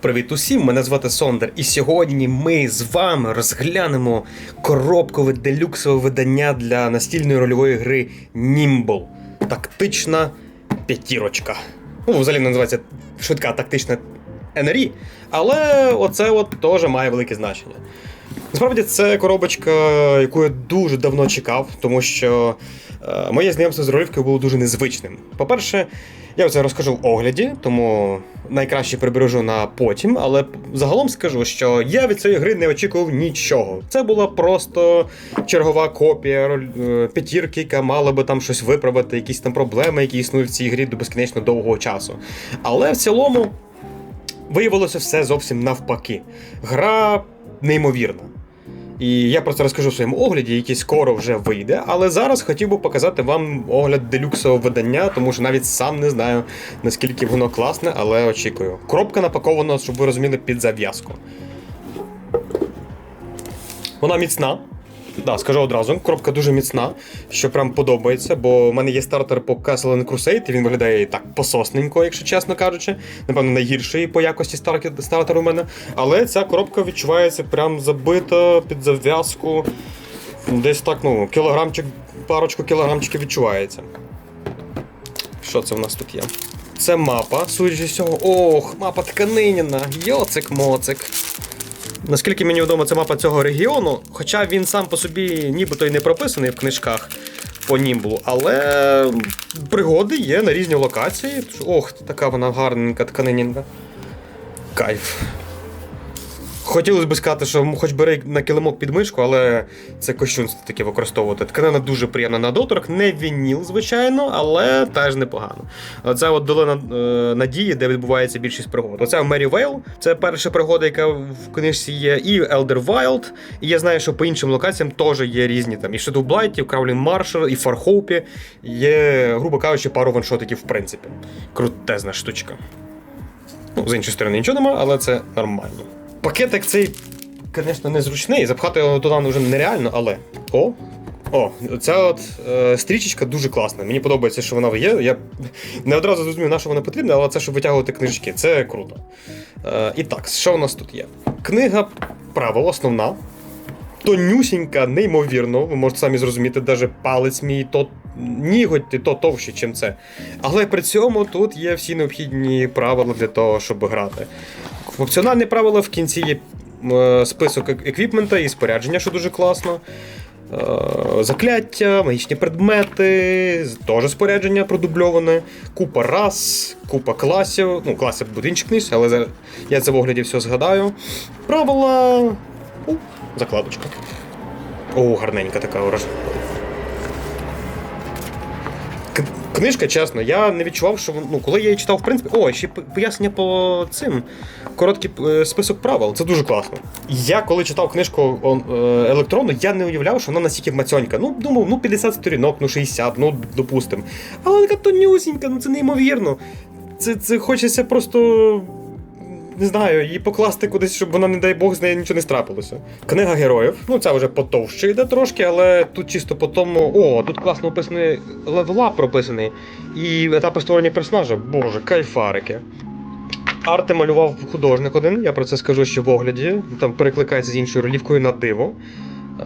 Привіт усім! Мене звати Сондер, і сьогодні ми з вами розглянемо коробкове делюксове видання для настільної рольової гри Nimble. Тактична п'ятірочка. Ну, взагалі називається швидка тактична НРІ, але оце от теж має велике значення. Насправді це коробочка, яку я дуже давно чекав, тому що е, моє знайомство з ролівкою було дуже незвичним. По-перше, я це розкажу в огляді, тому найкраще прибережу на потім, але загалом скажу, що я від цієї гри не очікував нічого. Це була просто чергова копія е, п'ятірки, яка мала би там щось виправити, якісь там проблеми, які існують в цій грі до безкінечно довгого часу. Але в цілому виявилося все зовсім навпаки. Гра неймовірна. І я про це розкажу в своєму огляді, який скоро вже вийде. Але зараз хотів би показати вам огляд делюксового видання, тому що навіть сам не знаю, наскільки воно класне, але очікую. Коробка напакована, щоб ви розуміли, під зав'язку. Вона міцна. Да, скажу одразу, коробка дуже міцна, що прям подобається, бо в мене є стартер по Castle and Crusade, і він виглядає так пососненько, якщо чесно кажучи. Напевно, найгірший по якості стартер у мене. Але ця коробка відчувається прям забита під зав'язку. Десь так, ну, кілограмчик, парочку кілограмчиків відчувається. Що це в нас тут є? Це мапа, судячи з цього. Ох, мапа тканиніна, йоцик-моцик. Наскільки мені відомо, це мапа цього регіону, хоча він сам по собі нібито й не прописаний в книжках по Німблу, але пригоди є на різні локації. Ох, така вона гарненька тканинінка. Кайф. Хотілося б сказати, що хоч бери на килимок під мишку, але це кощунство таке використовувати. Тканина дуже приємна на доторк, не вініл, звичайно, але теж непогано. Оце от долина е, надії, де відбувається більшість пригод. Оце в Мері Вейл, це перша пригода, яка в книжці є, і Elder Wild. І я знаю, що по іншим локаціям теж є різні там. І Shadow Blight, і Краулін Маршал, і Фархоупі. Є, грубо кажучи, пару ваншотиків, в принципі. Крутезна штучка. Ну, з іншої сторони нічого нема, але це нормально. Пакетик цей, звісно, незручний. Запхати його туди вже нереально, але. О! О, ця от е, стрічечка дуже класна. Мені подобається, що вона є. Я не одразу зрозумів, на що вона потрібна, але це щоб витягувати книжки. Це круто. Е, і так, що у нас тут є? Книга правил, основна. Тонюсінька, неймовірно, ви можете самі зрозуміти, навіть палець мій то ніготь, то товще, чим це. Але при цьому тут є всі необхідні правила для того, щоб грати. Функціональні правила в кінці є е, список еквіпмента і спорядження, що дуже класно. Е, Закляття, магічні предмети, теж спорядження продубльоване, купа рас, купа класів. Ну, класів буде інші але я це в огляді все згадаю. Правила. У, закладочка. О, гарненька така Книжка, чесно, я не відчував, що ну, коли я її читав, в принципі. О, ще пояснення по цим. Короткий е, список правил. Це дуже класно. Я коли читав книжку е, електронну, я не уявляв, що вона настільки мацьонька. Ну, думав, ну 50 сторінок, ну 60, ну допустим. Але така тонюсінька, ну це неймовірно. Це, це хочеться просто. Не знаю, її покласти кудись, щоб вона, не дай Бог, з нею нічого не страпилося. Книга героїв. Ну, це вже потовще йде трошки, але тут чисто по тому. О, тут класно описаний левела прописаний. І етапи створення персонажа. Боже, кайфарики. Арти малював художник один, я про це скажу ще в огляді. Там перекликається з іншою ролівкою на диво.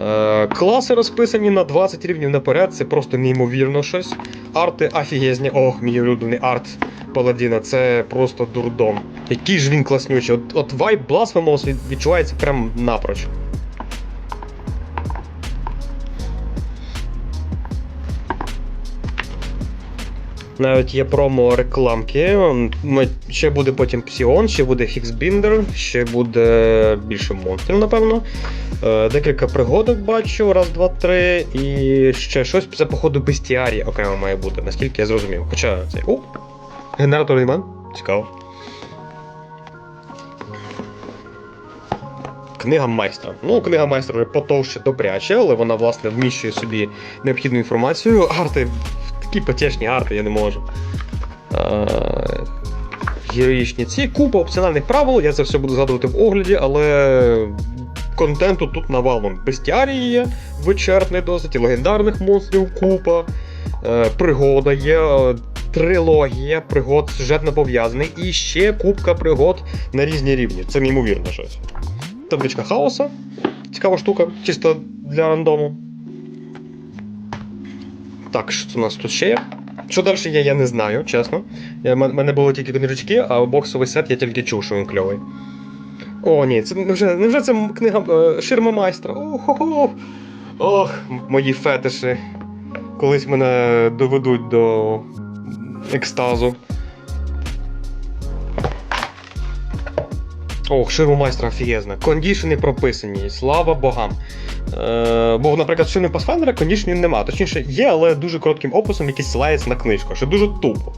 Е, класи розписані на 20 рівнів наперед, це просто неймовірно щось. Арти офігезні. Ох, мій улюблений арт Паладіна, це просто дурдом. Який ж він класнючий. От, от вайб Blasphemous відчувається прям напроч. Навіть є промо рекламки. Ми- Ще буде потім Псіон, ще буде Фіксбіндер, ще буде більше монстрів, напевно. Е, Декілька пригодок бачу, раз, два, три. І ще щось. Це, походу, бестіарі окремо має бути, наскільки я зрозумів. Хоча це. О! Генератор імен. Цікаво. Книга майстра. Ну, книга майстра потовще добряче, але вона, власне, вміщує собі необхідну інформацію. Арти, такі потішні арти, я не можу. Е, Героїчні ці, купа опціональних правил, я це все буду згадувати в огляді, але контенту тут навалом. Бестіарії є, вичерпний досить, легендарних монстрів купа, е, пригода є, е, трилогія пригод сюжетно пов'язаний і ще кубка пригод на різні рівні. Це неймовірно щось. Табличка хаоса. Цікава штука, чисто для рандому. Так, що у нас тут ще є? Що далі є, я не знаю, чесно. У мене були тільки книжечки, а боксовий сет я тільки чув, що він кльовий. О, ні, це невже, невже це книга е, Ширма майстра. О, хо -хо. Ох, мої фетиші. Колись мене доведуть до екстазу. Ох, ширма майстра офігезна. Кондішени прописані, слава богам. Е, бо, наприклад, шини Pathfinder кондішенів нема. Точніше, є, але дуже коротким описом, який силається на книжку, що дуже тупо.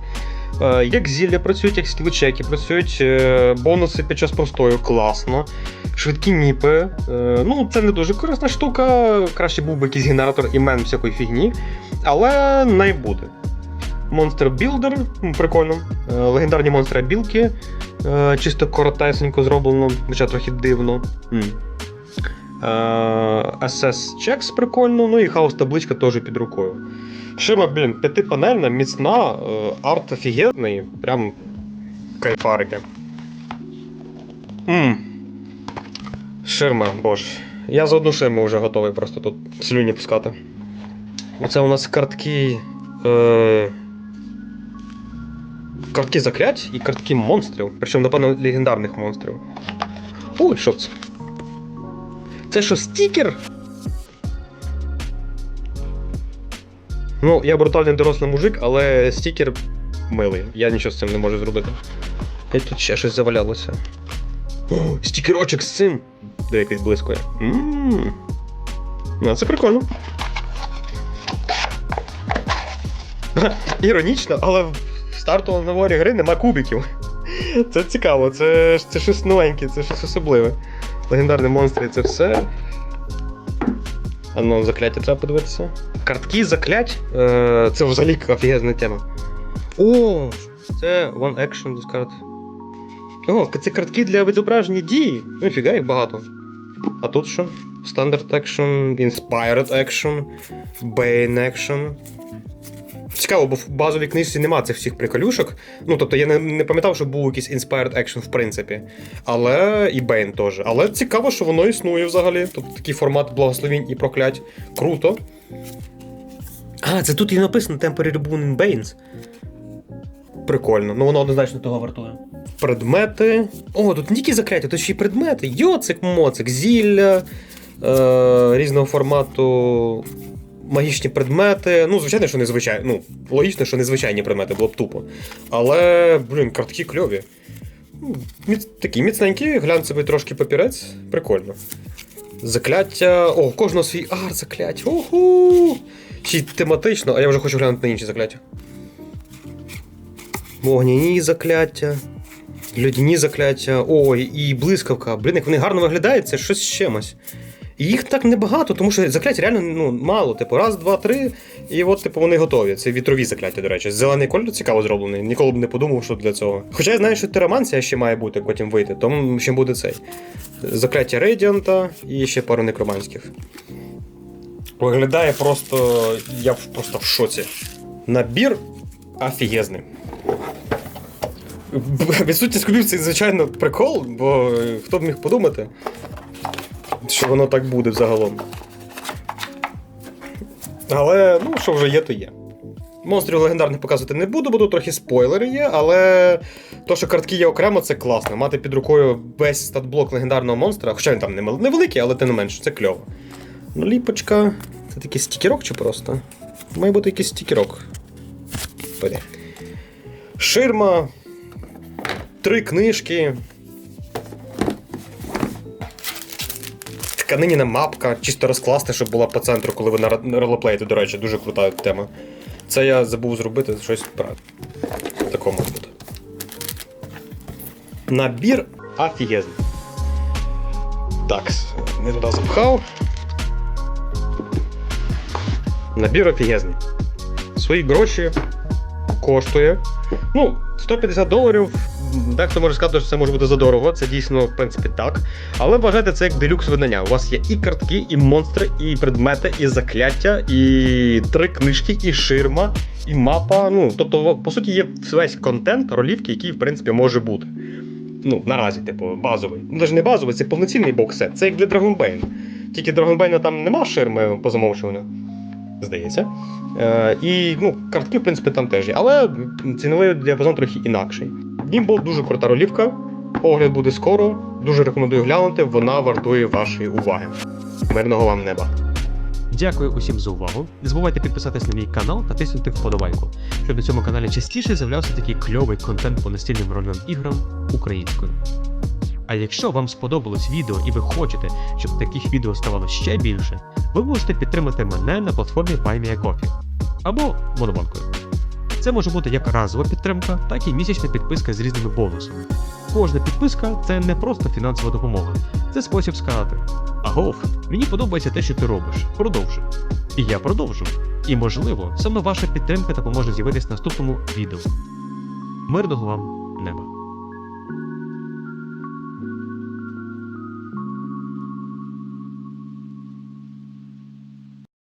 Е, як зілля працюють, як скілчеки працюють, е, бонуси під час простою класно. Швидкі ніпи. Е, ну, це не дуже корисна штука. Краще був би якийсь генератор імен всякої фігні. Але не буде. Монстр Білдер, прикольно. Е, Легендарні монстри білки. Е, Чисто коротесенько зроблено, хоча трохи дивно. М. Е, SS Checks прикольно, ну і хаос табличка теж під рукою. Шима, блін, п'ятипанельна, міцна, е, арт офігенний, прям кайфарики. Мм. Ширма, боже. Я за одну ширму вже готовий просто тут слюні пускати. Оце у нас картки. Е... Картки заклять і картки монстрів. Причому, напевно, легендарних монстрів. Ой, що це? Це що, стікер? Ну, я брутальний дорослий мужик, але стікер милий. Я нічого з цим не можу зробити. І тут ще щось завалялося. О, стікерочок з цим. Де якийсь блискує. Ммм. Ну, це прикольно. Іронічно, але стартовому наборі гри нема кубиків. Це цікаво, це, це щось новеньке, це щось особливе. Легендарні монстри це все. А ну, закляття треба подивитися. Картки заклять. Е, це взагалі офігезна тема. О, це One Action Discard. О, це картки для відображення дії. Ну, фіга, їх багато. А тут що? Standard Action, Inspired Action, Bane Action. Цікаво, бо в базовій книжці нема цих всіх приколюшок. Ну, тобто я не, не пам'ятав, що був якийсь Inspired Action, в принципі. Але і Bane теж. Але цікаво, що воно існує взагалі. Тобто такий формат благословінь і проклять. Круто. А, це тут і написано Temporary Boon in. Прикольно, ну воно однозначно того вартує. Предмети. О, тут не тільки закляття, тут ще й предмети. Йоцик, моцик, зілля е, різного формату. Магічні предмети. Ну, звичайно, що незвичайні. Ну, логічно, що незвичайні предмети, було б тупо. Але, блін, картки кльові. Ну, Міц... Такі міцненькі, глянцевий трошки папірець. Прикольно. Закляття. О, кожного свій арт закляття. Уху! Ще й тематично, а я вже хочу глянути на інші закляття. Вогняні закляття, льодяні закляття, ой, і блискавка. Блін, як вони гарно виглядають, це щось з чимось. Їх так небагато, тому що заклять реально ну, мало. Типу, раз, два, три, і от, типу, вони готові. Це вітрові закляття, до речі. Зелений кольор цікаво зроблений. Ніколи б не подумав, що для цього. Хоча я знаю, що тераманція ще має бути потім вийти, тому ще буде цей. Закляття Рейдіанта і ще пару некроманських. Виглядає просто. Я просто в шоці. Набір офігезний. Відсутність кубів це, звичайно, прикол, бо е, хто б міг подумати, що воно так буде взагалом. Але, ну, що вже є, то є. Монстрів легендарних показувати не буду, бо тут трохи спойлери є, але то, що картки є окремо, це класно. Мати під рукою весь статблок легендарного монстра, хоча він там невеликий, але тим не менше, це кльово. Ну, ліпочка. Це такий стікерок чи просто? Має бути якийсь стікерок. Ширма. Три книжки. Тканиніна мапка, чисто розкласти, щоб була по центру, коли ви на ролеплеїте, до речі, дуже крута тема. Це я забув зробити щось про такому має. Набір офігезний. Так, не туди запхав. Набір офігезний. Свої гроші коштує. Ну, 150 доларів дехто може сказати, що це може бути задорого, це дійсно, в принципі, так. Але вважайте це як делюкс видання. У вас є і картки, і монстри, і предмети, і закляття, і три книжки, і ширма, і мапа. Ну, тобто, по суті, є весь контент ролівки, який, в принципі, може бути. Ну, наразі, типу, базовий. Ну, навіть не базовий, це повноцінний боксет. Це як для Dragonbane. Тільки Dragonbane там нема ширми по замовчуванню, здається. Е, і ну, картки, в принципі, там теж є. Але ціновий діапазон трохи інакший. Гімбол дуже крута ролівка. Огляд буде скоро. Дуже рекомендую глянути, вона вартує вашої уваги. Мирного вам неба. Дякую усім за увагу. Не забувайте підписатись на мій канал та тиснути вподобайку, щоб на цьому каналі частіше з'являвся такий кльовий контент по настільним рольовим іграм українською. А якщо вам сподобалось відео і ви хочете, щоб таких відео ставало ще більше, ви можете підтримати мене на платформі BuyMeACoffee або Монобанкою. Це може бути як разова підтримка, так і місячна підписка з різними бонусами. Кожна підписка це не просто фінансова допомога, це спосіб сказати: Агов, мені подобається те, що ти робиш. Продовжуй. І я продовжу. І можливо, саме ваша підтримка допоможе з'явитись в наступному відео. Мирного вам неба!